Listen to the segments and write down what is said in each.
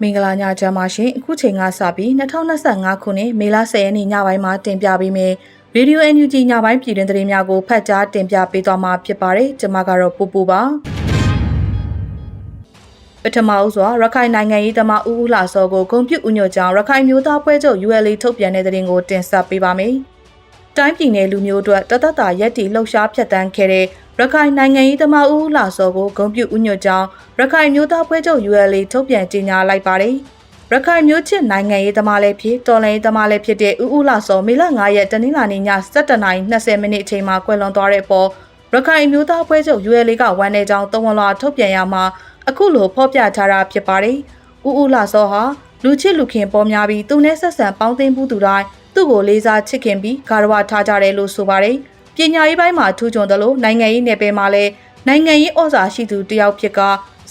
မင်္ဂလာညချမ်းပါရှင်အခုချိန်ကစပြီး2025ခုနှစ်မေလ10ရက်နေ့ညပိုင်းမှာတင်ပြပေးမယ်ရေဒီယို NUG ညပိုင်းပြည်တွင်သတင်းများကိုဖတ်ကြားတင်ပြပေးသွားမှာဖြစ်ပါတယ်ကျွန်မကတော့ပူပူပါပထမဦးစွာရခိုင်နိုင်ငံရေးသမားဦးဦးလာစောကိုဂုံပြုဥညွတ်ကြောင်းရခိုင်မျိုးသားဖွဲ့ချုပ် ULA ထုတ်ပြန်တဲ့သတင်းကိုတင်ဆက်ပေးပါမယ်တိုင်းပြည်နယ်လူမျိုးတို့တသက်တာရက်တီလှုပ်ရှားဖြတ်တန်းခဲ့တဲ့ ရခိုင်နိုင်ငံရေးသမားဦးလာစောကိုဂုံပြုဥညွတ်ကြောင်းရခိုင်မျိုးသားဖွဲ့ချုပ် ULA ထုတ်ပြန်ကြေညာလိုက်ပါတယ်။ရခိုင်မျိုးချစ်နိုင်ငံရေးသမားလည်းဖြစ်တော်လှန်ရေးသမားလည်းဖြစ်တဲ့ဦးဦးလာစောမေလ9ရက်တနင်္လာနေ့ည7:20မိနစ်အချိန်မှာကွယ်လွန်သွားတဲ့ပေါ်ရခိုင်မျိုးသားဖွဲ့ချုပ် ULA ကဝန်နေကြောင်းတဝန်လာထုတ်ပြန်ရမှာအခုလိုဖော်ပြထားတာဖြစ်ပါတယ်။ဦးဦးလာစောဟာလူချစ်လူခင်ပေါ်များပြီးသူနဲ့ဆက်ဆံပေါင်းသိမ်းမှုသူတိုင်းသူ့ကိုလေးစားချစ်ခင်ပြီးဂါရဝထားကြတယ်လို့ဆိုပါတယ်။ ပညာရေးပိုင်းမှာထူးချွန်သလိုနိုင်ငံရေးနယ်ပယ်မှာလည်းနိုင်ငံရေးဩဇာရှိသူတယောက်ဖြစ်က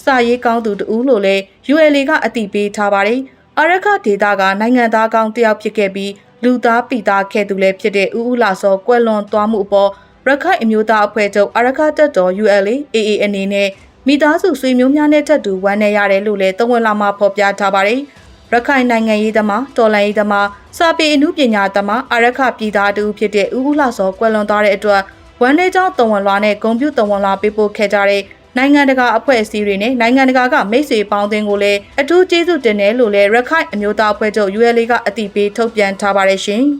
စာရေးကောင်းသူတူလို့လည်း ULA ကအတိပေးထားပါတယ်။အရခဒေတာကနိုင်ငံသားကောင်းတယောက်ဖြစ်ခဲ့ပြီးလူသားပိသားခဲ့သူလည်းဖြစ်တဲ့ဦးဦးလာစောကွယ်လွန်သွားမှုအပေါ်ရခိုင်အမျိုးသားအဖွဲ့ချုပ်အရခတက်တော် ULA AA အနေနဲ့မိသားစုဆွေမျိုးများနဲ့ထပ်တူဝမ်းနေရတယ်လို့လည်းသုံးဝင်လာမှဖော်ပြထားပါတယ်။ ရခိုင်နိုင်ငံရေးသမားတော်လှန်ရေးသမားစာပေအမှုပညာသမားအာရခပြည်သားတူဖြစ်တဲ့ဦးဦးလှစောကွယ်လွန်သွားတဲ့အတွက်ဝမ်းနေကြောင်းတုံဝန်လွားနဲ့ဂုံပြူတုံဝန်လွားပေးပို့ခဲ့ကြတဲ့နိုင်ငံတကာအဖွဲ့အစည်းတွေနဲ့နိုင်ငံတကာကမိတ်ဆွေပေါင်းသင်းကိုလည်းအထူးကျေးဇူးတင်တယ်လို့လည်းရခိုင်အမျိုးသားအဖွဲ့ချုပ် ULA ကအတိပေးထုတ်ပြန်ထားပါတယ်ရှင်။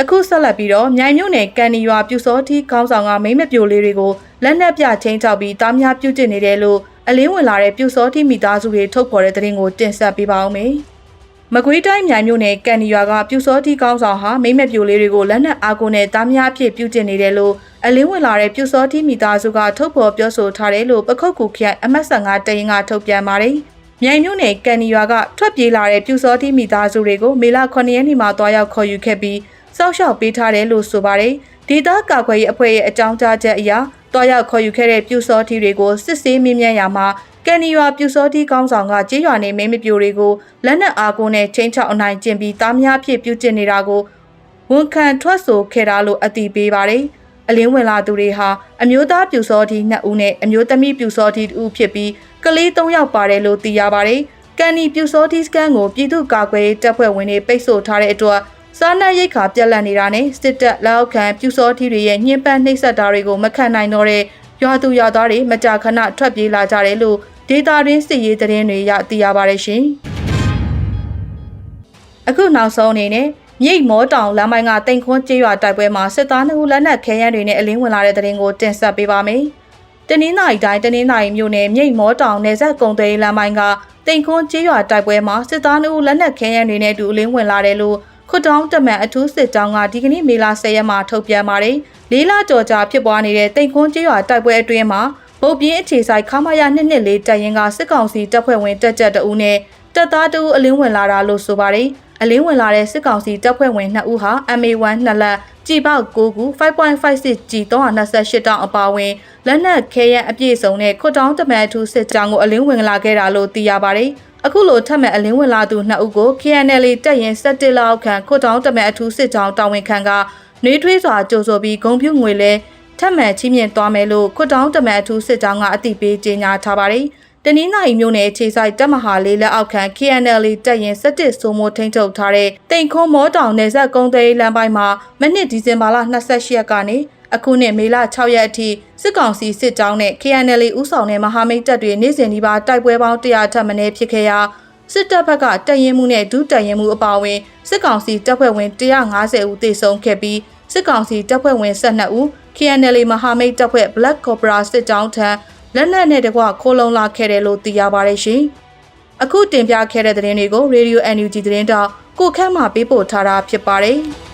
အခုဆက်လက်ပြီးတော့မြိုင်မြို့နယ်ကန်နီရွာပြူစောတီခေါင်းဆောင်ကမိမ့်မပြိုလေးတွေကိုလက်နက်ပြချင်းချောက်ပြီးတားများပြုတ်ကျနေတယ်လို့ အလင်းဝင်လာတဲ့ပြူစောတိမိသားစုတွေထုတ်ဖော်တဲ့သတင်းကိုတင်ဆက်ပေးပါဦးမယ်။မကွေးတိုင်းမြိုင်မြို့နယ်ကန်ဒီရွာကပြူစောတိကောင်းဆောင်ဟာမိမ့်မပြိုလေးတွေကိုလက်နက်အားကိုနဲ့တားများအဖြစ်ပြုကျင့်နေတယ်လို့အလင်းဝင်လာတဲ့ပြူစောတိမိသားစုကထုတ်ဖော်ပြောဆိုထားတယ်လို့ပခုတ်ကူခရိုင်အမတ်15တရင်ကထုတ်ပြန်ပါတယ်။မြိုင်မြို့နယ်ကန်ဒီရွာကထွက်ပြေးလာတဲ့ပြူစောတိမိသားစုတွေကိုမေလ9ရက်နေ့မှာတွားရောက်ခေါ်ယူခဲ့ပြီးစောက်ရှောက်ပေးထားတယ်လို့ဆိုပါတယ်။ ဒေသကာကွယ်ရေးအဖွဲ့ရဲ့အကြောင်းကြားချက်အရတွားရောက်ခေါ်ယူခဲ့တဲ့ပြူစောတီတွေကိုစစ်ဆေးမြင့်မြတ်ရာမှာကန်နီရွာပြူစောတီကောင်းဆောင်ကကြေးရွာနေမင်းမပြိုတွေကိုလက်နက်အားကိုနဲ့ချင်းချောက်အနိုင်ကျင့်ပြီးတားများဖြစ်ပြုကျင့်နေတာကိုဝန်ခံထွက်ဆိုခဲ့တာလို့အတိပေးပါတယ်။အလင်းဝင်လာသူတွေဟာအမျိုးသားပြူစောတီ2ဦးနဲ့အမျိုးသမီးပြူစောတီ2ဦးဖြစ်ပြီးကလေး3ယောက်ပါတယ်လို့သိရပါတယ်။ကန်နီပြူစောတီစကန်ကိုပြည်သူ့ကာကွယ်ရေးတပ်ဖွဲ့ဝင်တွေပိတ်ဆို့ထားတဲ့အတွက် စားနပ်ရိက္ခာပြက်လက်နေတာနဲ့စစ်တပ်လက်အောက်ခံပြူစောထီတွေရဲ့ညှဉ်းပန်းနှိပ်စက်တာတွေကိုမခံနိုင်တော့တဲ့ရွာသူရွာသားတွေမကြာခဏထွက်ပြေးလာကြတယ်လို့ဒေတာရင်းစစ်ရေးသတင်းတွေရသိရပါတယ်ရှင်။အခုနောက်ဆုံးအနေနဲ့မြိတ်မောတောင်လမ်းပိုင်းကတိန်ခွန်းကျေးရွာတိုက်ပွဲမှာစစ်သားနှစ်ဦးလက်နက်ခဲယမ်းတွေနဲ့အလင်းဝင်လာတဲ့တဲ့ရင်ကိုတင်ဆက်ပေးပါမယ်။တနင်္သာရီတိုင်းတနင်္သာရီမြို့နယ်မြိတ်မောတောင်နယ်စပ်ကုံသွေးလမ်းပိုင်းကတိန်ခွန်းကျေးရွာတိုက်ပွဲမှာစစ်သားနှစ်ဦးလက်နက်ခဲယမ်းတွေနဲ့အတူအလင်းဝင်လာတယ်လို့ ခွတ်တောင်းတမန်အထူးစစ်တောင်းကဒီကနေ့မေလ10ရက်မှာထုတ်ပြန်ပါတယ်။လေးလကြော်ကြာဖြစ်ပွားနေတဲ့တိန်ခွန်းကျေးရွာတိုက်ပွဲအတွင်းမှာဗုတ်ပြင်းအခြေဆိုင်ခမာယာနှစ်နှစ်လေးတပ်ရင်ကစစ်ကောင်စီတပ်ဖွဲ့ဝင်တက်ကြတအူးနဲ့တပ်သားတအူးအလင်းဝင်လာတာလို့ဆိုပါတယ်။အလင်းဝင်လာတဲ့စစ်ကောင်စီတပ်ဖွဲ့ဝင်2ဦးဟာ MA1 နှစ်လက်ကြည်ပေါက်9ခု5.56 G 328တောင်အပါဝင်လက်နက်ခဲယမ်းအပြည့်စုံနဲ့ခွတ်တောင်းတမန်အထူးစစ်ကြောင်းကိုအလင်းဝင်လာခဲ့တာလို့သိရပါတယ်။ အခုလိုထပ်မံအလင်းဝင်လာသူနှစ်ဦးကို KNL တက်ရင်17လောက်ခန့်ခွတ်တောင်းတမန်အထူးစစ်ကြောင်းတာဝန်ခံကနှွေးထွေးစွာကြိုဆိုပြီးဂုံပြုငွေလဲထပ်မံချီးမြှင့်သွားမယ်လို့ခွတ်တောင်းတမန်အထူးစစ်ကြောင်းကအသိပေးကြေညာထားပါတယ်။တနင်္လာရီမြို့နယ်ခြေဆိုင်တပ်မဟာလေးလက်အောက်ခံ KNL တက်ရင်17စိုးမိုးထိန်းချုပ်ထားတဲ့တိန်ခွန်းမောတောင်နယ်စပ်ကုန်းသေးလမ်းပိုင်းမှာမနစ်ဒီဇင်ဘာလ28ရက်ကနေ အခုနှစ်မေလ6ရက်အထိစစ်ကောင်စီစစ်ကြောင်းနဲ့ KNL ဥဆောင်တဲ့မဟာမိတ်တပ်တွေနေ့စဉ်ဒီပါတိုက်ပွဲပေါင်း100ထပ်မံဖြစ်ခဲ့ရာစစ်တပ်ဘက်ကတပ်ရင်မှုနဲ့ဒုတပ်ရင်မှုအပါအဝင်စစ်ကောင်စီတပ်ဖွဲ့ဝင်150ဦးသေဆုံးခဲ့ပြီးစစ်ကောင်စီတပ်ဖွဲ့ဝင်12ဦး KNL မဟာမိတ်တပ်ဖွဲ့ Black Cobra စစ်ကြောင်းထံလက်နက်နဲ့တကွခိုးလုံလာခဲ့တယ်လို့သိရပါတယ်ရှင်။အခုတင်ပြခဲ့တဲ့သတင်းတွေကို Radio NUG သတင်းတော့ကိုခန့်မှပေးပို့ထားတာဖြစ်ပါတယ်။